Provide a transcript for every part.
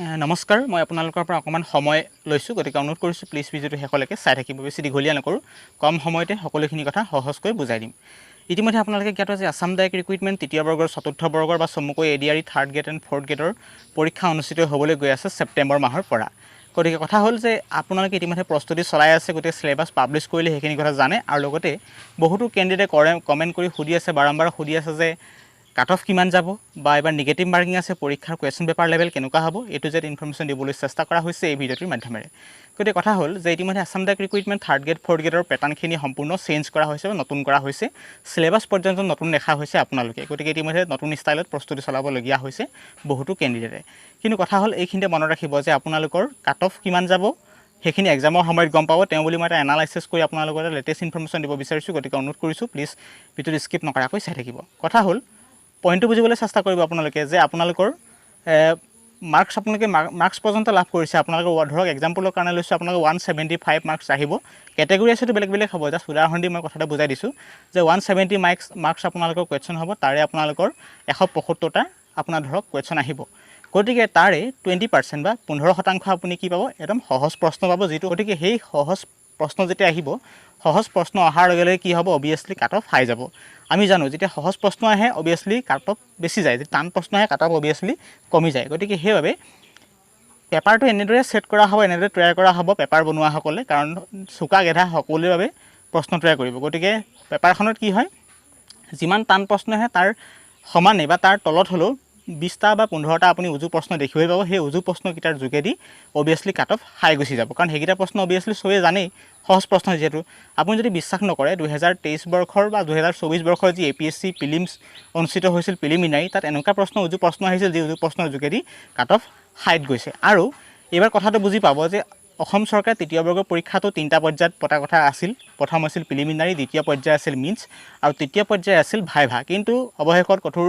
নমস্কাৰ মই আপোনালোকৰ পৰা অকণমান সময় লৈছোঁ গতিকে অনুৰোধ কৰিছোঁ প্লিজ ভিডিঅ'টো শেষলৈকে চাই থাকিব বেছি দীঘলীয়া নকৰোঁ কম সময়তে সকলোখিনি কথা সহজকৈ বুজাই দিম। ইতিমধ্যে আপোনালোকে জ্ঞাত যে আছাম ডাইৰেক্ট ৰিক্ৰুইটমেণ্ট তৃতীয় বৰ্গৰ চতুৰ্থ বৰ্গৰ বা চমুকৈ A D R third grade and fourth গ্ৰেডৰ পৰীক্ষা অনুষ্ঠিত হ'বলৈ গৈ আছে ছেপ্টেম্বৰ মাহৰ পৰা। গতিকে কথা হ'ল যে আপোনালোকে ইতিমধ্যে প্ৰস্তুতি চলাই আছে গতিকে চিলেবাছ পাব্লিছ কৰিলে সেইখিনি কথা জানে আৰু লগতে বহুতো কেণ্ডিডেটে কৰে কমেণ্ট কৰি সুধি আছে বাৰম্বাৰ সুধি আছে যে কাট অফ কিমান যাব বা এবাৰ নিগেটিভ মাৰ্কিং আছে পৰীক্ষাৰ কুৱেশ্যন পেপাৰ লেভেল কেনেকুৱা হ'ব এইটো যে ইনফৰ্মেশ্যন দিবলৈ চেষ্টা কৰা হৈছে এই ভিডিঅ'টোৰ মাধ্যমেৰে। গতিকে কথা হ'ল যে ইতিমধ্যে Assam direct recruitment third grade fourth গ্ৰেডৰ পেটাৰ্ণখিনি সম্পূৰ্ণ চেঞ্জ কৰা হৈছে বা নতুন কৰা হৈছে। চিলেবাছ পৰ্যন্ত নতুন দেখা হৈছে আপোনালোকে। গতিকে ইতিমধ্যে নতুন ষ্টাইলত প্ৰস্তুতি চলাবলগীয়া হৈছে বহুতো কেণ্ডিডেটে কিন্তু কথা হ'ল এইখিনিতে মনত ৰাখিব যে আপোনালোকৰ কাট অফ কিমান যাব সেইখিনি এক্সামৰ সময়ত গম পাব। তেওঁ বুলি মই এটা এনালাইচিছ কৰি আপোনালোকৰ লেটেষ্ট ইনফৰ্মেশ্যন দিব বিচাৰিছোঁ। গতিকে অনুৰোধ কৰিছোঁ প্লিজ ভিডিঅ'টো স্কিপ নকৰাকৈ চাই থাকিব। কথা হ'ল পইণ্টটো বুজিবলৈ চেষ্টা কৰিব আপোনালোকে যে আপোনালোকৰ মাৰ্কছ আপোনালোকে মাৰ্কছ পৰ্যন্ত লাভ কৰিছে। আপোনালোকৰ ৱা- ধৰক এক্সাম্পলৰ কাৰণে লৈছোঁ আপোনালোকৰ ওৱান ছেভেণ্টি ফাইভ মাৰ্কছ আহিব। কেটেগৰী আছেতো বেলেগ বেলেগ হ'ব। জাষ্ট উদাহৰণ দি মই কথাটো বুজাই দিছোঁ যে ওৱান ছেভেণ্টি মাৰ্কছ মাৰ্কছ আপোনালোকৰ কুৱেশ্যন হ'ব। তাৰে আপোনালোকৰ এশ পঁসত্তৰটা আপোনাৰ ধৰক কুৱেশ্যন আহিব। গতিকে তাৰে টুৱেণ্টি পাৰ্চেণ্ট বা পোন্ধৰ শতাংশ আপুনি কি পাব? একদম সহজ প্ৰশ্ন পাব যিটো গতিকে সেই সহজ প্ৰশ্ন যেতিয়া আহিব সহজ প্ৰশ্ন অহাৰ লগে লগে কি হ'ব? অভিয়াছলি কাট অফ হাই যাব। আমি জানো যেতিয়া সহজ প্ৰশ্ন আহে অভিয়াছলি কাট অফ বেছি যায়। যেতিয়া টান প্ৰশ্ন আহে কাট অফ অভিয়াছলি কমি যায়। গতিকে সেইবাবে পেপাৰটো এনেদৰে ছেট কৰা হ'ব এনেদৰে তৈয়াৰ কৰা হ'ব পেপাৰ বনোৱাসকলে কাৰণ চোকা গেধা সকলোৰে বাবে প্ৰশ্ন তৈয়াৰ কৰিব। গতিকে পেপাৰখনত কি হয়? যিমান টান প্ৰশ্ন আহে তাৰ সমানে বা তাৰ তলত হ'লেও বিছটা বা পোন্ধৰটা আপুনি উজু প্ৰশ্ন দেখিবলৈ পাব। সেই উজু প্ৰশ্নকেইটাৰ যোগেদি অভিয়াছলি কাট অফ হাই গুচি যাব। কাৰণ সেইকেইটা প্ৰশ্ন অভিয়াছলি চবেই জানেই সহজ প্ৰশ্ন যিহেতু। আপুনি যদি বিশ্বাস নকৰে দুহেজাৰ তেইছ বৰ্ষৰ বা দুহেজাৰ চৌবিছ বৰ্ষৰ যি A P S C prelims অনুষ্ঠিত হৈছিল প্ৰিলিমিনাৰী তাত এনেকুৱা প্ৰশ্ন উজু প্ৰশ্ন আহিছিল যি উজু প্ৰশ্নৰ যোগেদি কাট অফ হাইত গৈছে। আৰু এইবাৰ কথাটো বুজি পাব যে অসম চৰকাৰে তৃতীয় বৰ্গৰ পৰীক্ষাটো তিনিটা পৰ্যায়ত পতা কথা আছিল। প্ৰথম আছিল প্ৰিলিমিনাৰী দ্বিতীয় পৰ্যায় আছিল মিনছ আৰু তৃতীয় পৰ্যায় আছিল ভাইভা। কিন্তু অৱশেষত কঠোৰ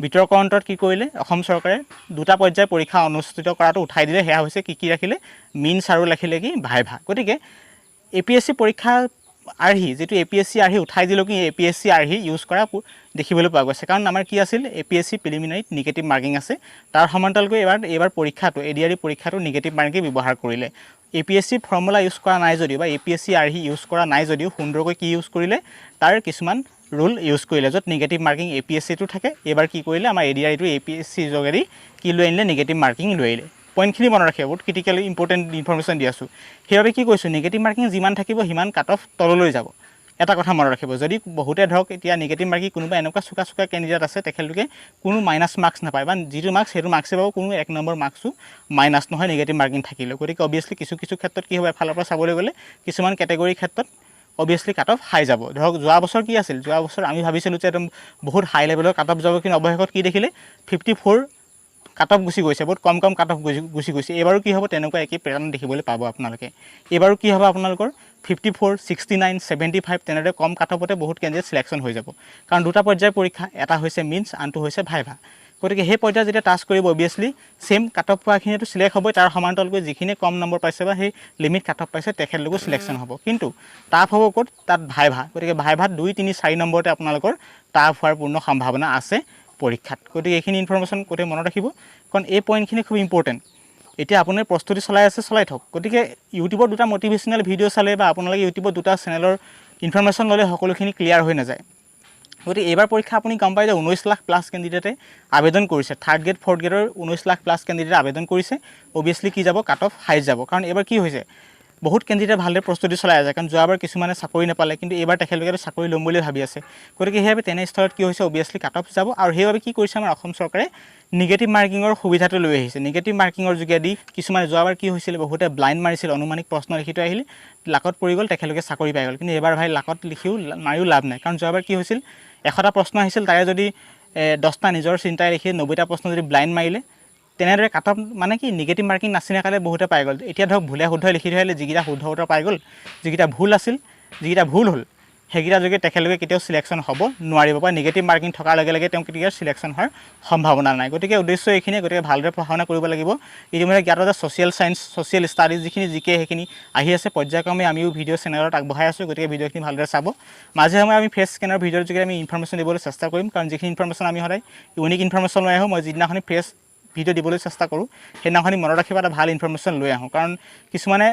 বিতৰ্ক অন্তত কি কৰিলে? অসম চৰকাৰে দুটা পৰ্যায় পৰীক্ষা অনুষ্ঠিত কৰাটো উঠাই দিলে। সেয়া হৈছে কি কি ৰাখিলে? মিনছ আৰু ৰাখিলে কি? ভাইভা গতিকে এ পি এছ চি পৰীক্ষা আৰ্হি যিটো এ পি এছ চি আৰ্হি উঠাই দিলেও কি এ পি এছ চি আৰ্হি ইউজ কৰা দেখিবলৈ পোৱা গৈছে। কাৰণ আমাৰ কি আছিল? এ পি এছ চি প্ৰিলিমিনাৰীত নিগেটিভ মাৰ্কিং আছে। তাৰ সমান্তৰালকৈ এইবাৰ এইবাৰ পৰীক্ষাটো এ ডি আৰ ই পৰীক্ষাটো নিগেটিভ মাৰ্কিং ব্যৱহাৰ কৰিলে। A P S C formula use কৰা নাই যদিও বা এ পি এছ চি আৰ্হি ইউজ কৰা নাই যদিও সুন্দৰকৈ কি ইউজ কৰিলে? তাৰ কিছুমান ৰুল ইউজ কৰিলে য'ত negative marking A P S চিটো থাকে এইবাৰ কি কৰিলে আমাৰ এ ডি আৰ ইটো এ পি এছ চিৰ যোগেদি কি লৈ আনিলে নিগেটিভ মাৰ্কিং লৈ আহিলে পইণ্টখিনি মনত ৰাখিব বহুত ক্ৰিটিকেলি ইম্পৰ্টেণ্ট ইনফৰ্মেশ্যন দি আছোঁ। সেইবাবে কি কৈছোঁ নিগেটিভ মাৰ্কিং যিমান থাকিব সিমান কাট অফ তললৈ যাব। এটা কথা মনত ৰাখিব যদি বহুতে ধৰক এতিয়া নিগেটিভ মাৰ্কিং কোনোবা এনেকুৱা চোকা চোকা কেণ্ডিডেট আছে তেখেতলোকে কোনো মাইনাছ মাৰ্কছ নাপায় বা যিটো মাৰ্কছ সেইটো মাৰ্কছে পাব কোনো এক নম্বৰ মাৰ্কছো মাইনাছ নহয় নিগেটিভ মাৰ্কিং থাকিলেও। গতিকে অভিয়াছলি কিছু কিছু ক্ষেত্ৰত কি হ'ব এফালৰ পৰা চাবলৈ গ'লে কিছুমান কেটেগৰীৰ ক্ষেত্ৰত অভিয়াছলি কাট অফ হাই যাব। ধৰক যোৱা বছৰ কি আছিল? যোৱা বছৰ আমি ভাবিছিলোঁ যে একদম বহুত হাই লেভেলৰ কাট অফ যাব কিন্তু অৱশেষত কি দেখিলে? ফিফটি ফ'ৰ কাট অফ গুচি গৈছে। বহুত কম কম কাট অফ গুচি গুচি গৈছে। এইবাৰো কি হ'ব? তেনেকুৱা একেই পেটাৰ্ণ দেখিবলৈ পাব আপোনালোকে। এইবাৰো কি হ'ব আপোনালোকৰ? Fifty four sixty nine seventy five তেনেদৰে কম কাট অফতে বহুত কেণ্ডিডেট চিলেকশ্যন হৈ যাব। কাৰণ দুটা পৰ্যায়ৰ পৰীক্ষা এটা হৈছে মিনছ আনটো হৈছে ভাইভা। গতিকে সেই পৰ্যায়ত যেতিয়া টাচ কৰিব অভিয়াছলি ছেইম কাট অফ পোৱাখিনিতো চিলেক্ট হ'বই তাৰ সমান্তৰালকৈ যিখিনিয়ে কম নম্বৰ পাইছে বা সেই লিমিট কাট অফ পাইছে তেখেতলোকো চিলেকশ্যন হ'ব। কিন্তু টাফ হ'ব ক'ত? তাত ভাইভা গতিকে ভাইভাত দুই তিনি চাৰি নম্বৰতে আপোনালোকৰ টাফ হোৱাৰ পূৰ্ণ সম্ভাৱনা আছে পৰীক্ষাত। গতিকে এইখিনি ইনফৰ্মেশ্যন গোটেই মনত ৰাখিব? কাৰণ এই পইণ্টখিনি খুব ইম্পৰ্টেণ্ট এতিয়া আপুনি প্ৰস্তুতি চলাই আছে চলাই থওক। গতিকে ইউটিউবত দুটা মটিভেশ্যনেল ভিডিঅ' চালে বা আপোনালোকে ইউটিউবত দুটা চেনেলৰ ইনফৰ্মেশ্যন ল'লে সকলোখিনি ক্লিয়াৰ হৈ নাযায়। গতিকে এইবাৰ পৰীক্ষা আপুনি গম পায় যে ঊনৈছ লাখ প্লাছ কেণ্ডিডেটে আবেদন কৰিছে। থাৰ্ড গ্ৰেড ফ'ৰ্থ গ্ৰেডৰ ঊনৈছ লাখ প্লাছ কেণ্ডিডেটে আবেদন কৰিছে। অভিয়াছলি কি যাব কাট অফ হাইট যাব। কাৰণ এইবাৰ কি হৈছে বহুত কেণ্ডিডেটে ভালদৰে প্ৰস্তুতি চলাই আছে। কাৰণ যোৱাবাৰ কিছুমানে চাকৰি নাপালে কিন্তু এইবাৰ তেখেতলোকে চাকৰি ল'ম বুলি ভাবি আছে। গতিকে সেইবাবে তেনে স্থলত কি হৈছে অভিয়াছলি কাট অফ যাব। আৰু সেইবাবে কি কৰিছে আমাৰ অসম চৰকাৰে নিগেটিভ মাৰ্কিঙৰ সুবিধাটো লৈ আহিছে। নিগেটিভ মাৰ্কিঙৰ যোগেদি কিছুমানে যোৱাবাৰ কি হৈছিলে বহুতে ব্লাইণ্ড মাৰিছিল অনুমানিক প্ৰশ্ন লিখি থৈ আহিলে। লাকত পৰি গ'ল তেখেতলোকে চাকৰি পাই গ'ল। কিন্তু এইবাৰ ভাই লাকত লিখিও মাৰিও লাভ নাই। কাৰণ যোৱাবাৰ কি হৈছিল এশটা প্ৰশ্ন আহিছিল তাৰে যদি দহটা নিজৰ চিন্তাই লিখি নব্বৈটা প্ৰশ্ন যদি ব্লাইণ্ড মাৰিলে তেনেদৰে কাট অফ মানে কি নিগেটিভ মাৰ্কিং কাৰণে বহুতে পাই গ'ল। এতিয়া ধৰক ভুলে শুদ্ধই লিখি থৈ আহিলে যিকেইটা শুদ্ধ উত্তৰ পাই গ'ল যিকেইটা ভুল আছিল যিকেইটা ভুল হ'ল সেইকেইটা যোগে তেখেতলোকে কেতিয়াও চিলেকশ্যন হ'ব নোৱাৰিব বা নিগেটিভ মাৰ্কিং থকাৰ লগে লগে তেওঁ কেতিয়াও চিলেকশ্যন হোৱাৰ সম্ভাৱনা নাই। গতিকে উদ্দেশ্য এইখিনিয়ে গতিকে ভালদৰে পঢ়া শুনা কৰিব লাগিব। ইতিমধ্যে জ্ঞাত যে ছ'চিয়েল ছায়েন্স ছ'চিয়েল ষ্টাডিজ যিখিনি জিকে সেইখিনি আহি আছে পৰ্যায়ক্ৰমে আমিও ভিডিঅ' চেনেলত আগবঢ়াই আছোঁ। গতিকে ভিডিঅ'খিনি ভালদৰে চাব। মাজে সময়ে আমি ফেচ স্কেনাৰ ভিডিঅ'ৰ যোগেৰে আমি ইনফৰ্মেশ্যন দিবলৈ চেষ্টা কৰিম। কাৰণ যিখিনি ইনফৰ্মেশ্যন আমি সদায় ইউনিক ইনফৰ্মেশ্যন লৈ আহোঁ মই যিদিনাখনি ফ্ৰেছ ভিডিঅ' দিবলৈ চেষ্টা কৰোঁ সেইদিনাখনি মনত ৰাখিব এটা ভাল ইনফৰমেশ্যন লৈ আহোঁ। কাৰণ কিছুমানে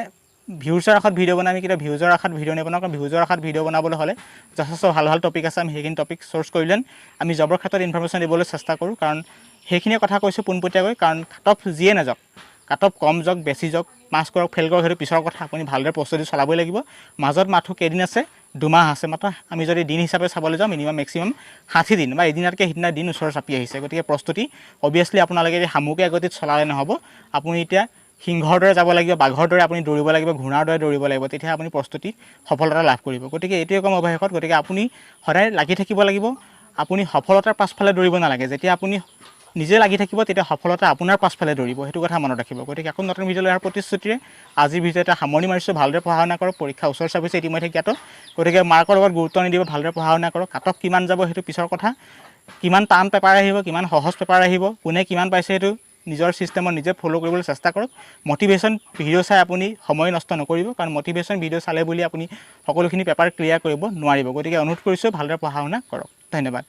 ভিউজৰ আশাত ভিডিঅ' বনাই আমি কেতিয়াও ভিউজৰ আশাত ভিডিঅ' নবনাওঁ কাৰণ ভিউজৰ আশাত ভিডিঅ' বনাবলৈ হ'লে যথেষ্ট ভাল ভাল টপিক আছে আমি সেইখিনি টপিক চ'ৰ্চ কৰিলে আমি জবৰ ক্ষেত্ৰত ইনফৰমেশ্যন দিবলৈ চেষ্টা কৰোঁ কাৰণ সেইখিনিয়ে কথা কৈছোঁ পোনপটীয়াকৈ কাৰণ কাট অফ যিয়ে নাযাওক কাট অফ কম যাওক বেছি যাওক পাছ কৰক ফেইল কৰক সেইটো পিছৰ কথা আপুনি ভালদৰে প্ৰস্তুতি চলাবই লাগিব। মাজত মাথো কেইদিন আছে দুমাহ আছে মাত্ৰ আমি যদি দিন হিচাপে চাবলৈ যাওঁ মিনিমাম মেক্সিমাম ষাঠি দিন বা এদিনতকৈ সিদিনা দিন ওচৰ চাপি আহিছে। গতিকে প্ৰস্তুতি অভিয়াছলি আপোনালোকে সামগ্ৰী আগতিত চলালে নহ'ব আপুনি এতিয়া সিংহৰ দৰে যাব লাগিব বাঘৰ দৰে আপুনি দৌৰিব লাগিব ঘোঁৰাৰ দৰে দৌৰিব লাগিব তেতিয়া আপুনি প্ৰস্তুতি সফলতা লাভ কৰিব। গতিকে এইটোৱে ক'ম অৱশেষত গতিকে আপুনি সদায় লাগি থাকিব লাগিব। আপুনি সফলতাৰ পাছফালে দৌৰিব নালাগে। যেতিয়া আপুনি নিজে লাগি থাকিব তেতিয়া সফলতা আপোনাৰ পাছফালে দৌৰিব। সেইটো কথা মনত ৰাখিব। গতিকে আকৌ নতুন ভিডিঅ' লৈ অহাৰ প্ৰতিশ্ৰুতিৰে আজিৰ ভিডিঅ' এটা সামৰণি মাৰিছোঁ। ভালদৰে পঢ়া শুনা কৰক পৰীক্ষা ওচৰ চাপিছে ইতিমধ্যে জ্ঞাত। গতিকে মাৰ্কৰ লগত গুৰুত্ব নিদিব ভালদৰে পঢ়া শুনা কৰক। কাটক কিমান যাব সেইটো পিছৰ কথা। কিমান টান পেপাৰ আহিব কিমান সহজ পেপাৰ আহিব কোনে কিমান পাইছে সেইটো নিজৰ ছিষ্টেমত নিজে ফ'ল' কৰিবলৈ চেষ্টা কৰক। মটিভেশ্যন ভিডিঅ' চাই আপুনি সময় নষ্ট নকৰিব কাৰণ মটিভেশ্যন ভিডিঅ' চালে বুলি আপুনি সকলোখিনি পেপাৰ ক্লিয়াৰ কৰিব নোৱাৰিব। গতিকে অনুৰোধ কৰিছোঁ ভালদৰে পঢ়া শুনা কৰক। ধন্যবাদ।